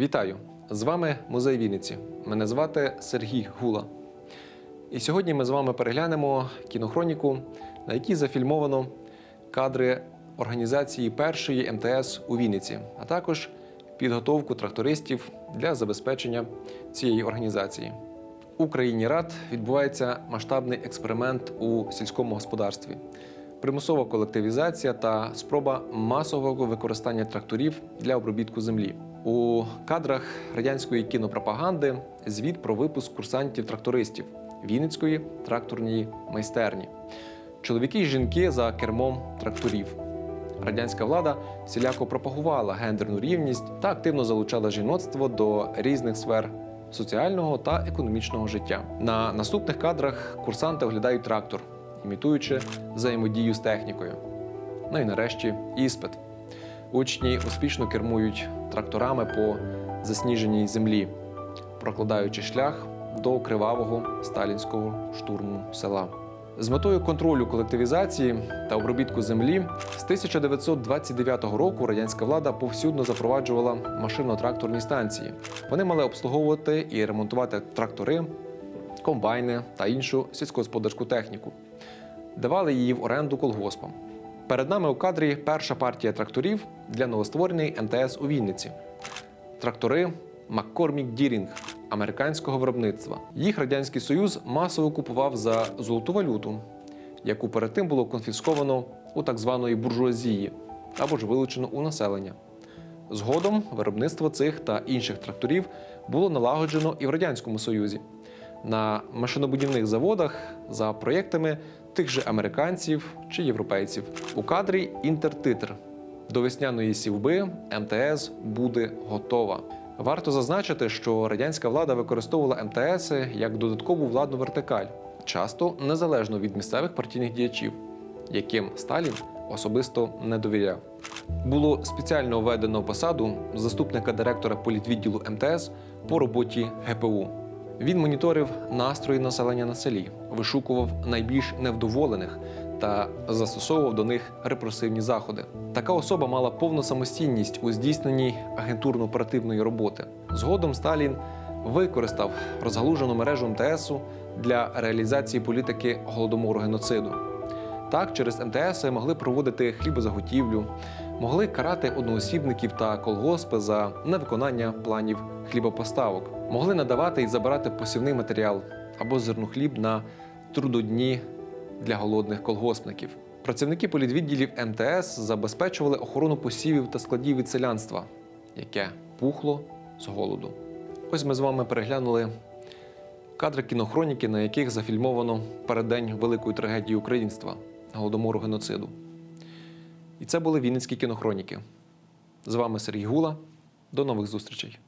Вітаю! З вами музей Вінниці. Мене звати Сергій Гула. І сьогодні ми з вами переглянемо кінохроніку, на якій зафільмовано кадри організації першої МТС у Вінниці, а також підготовку трактористів для забезпечення цієї організації. У країні рад відбувається масштабний експеримент у сільському господарстві, примусова колективізація та спроба масового використання тракторів для обробітку землі. У кадрах радянської кінопропаганди звіт про випуск курсантів-трактористів Вінницької тракторної майстерні. Чоловіки й жінки за кермом тракторів. Радянська влада всіляко пропагувала гендерну рівність та активно залучала жіноцтво до різних сфер соціального та економічного життя. На наступних кадрах курсанти оглядають трактор, імітуючи взаємодію з технікою. Ну і нарешті іспит. Учні успішно кермують тракторами по засніженій землі, прокладаючи шлях до кривавого сталінського штурму села. З метою контролю колективізації та обробітку землі з 1929 року радянська влада повсюдно запроваджувала машинно-тракторні станції. Вони мали обслуговувати і ремонтувати трактори, комбайни та іншу сільськогосподарську техніку. Давали її в оренду колгоспам. Перед нами у кадрі перша партія тракторів для новоствореної МТС у Вінниці. Трактори Маккормік Дірінг американського виробництва. Їх радянський союз масово купував за золоту валюту, яку перед тим було конфісковано у так званої буржуазії або ж вилучено у населення. Згодом виробництво цих та інших тракторів було налагоджено і в радянському союзі на машинобудівних заводах за проєктами тих же американців чи європейців. У кадрі інтертитр. До весняної сівби МТС буде готова. Варто зазначити, що радянська влада використовувала МТС як додаткову владну вертикаль, часто незалежно від місцевих партійних діячів, яким Сталін особисто не довіряв. Було спеціально введено посаду заступника директора політвідділу МТС по роботі ГПУ. Він моніторив настрої населення на селі, вишукував найбільш невдоволених та застосовував до них репресивні заходи. Така особа мала повну самостійність у здійсненні агентурно-оперативної роботи. Згодом Сталін використав розгалужену мережу МТСу для реалізації політики голодомору геноциду. Так, через МТС могли проводити хлібозаготівлю, могли карати одноосібників та колгоспи за невиконання планів хлібопоставок, могли надавати і забирати посівний матеріал або зернохліб на трудодні для голодних колгоспників. Працівники політвідділів МТС забезпечували охорону посівів та складів від селянства, яке пухло з голоду. Ось ми з вами переглянули кадри кінохроніки, на яких зафільмовано переддень великої трагедії українства голодомору геноциду. І це були Вінницькі кінохроніки. З вами Сергій Гула. До нових зустрічей.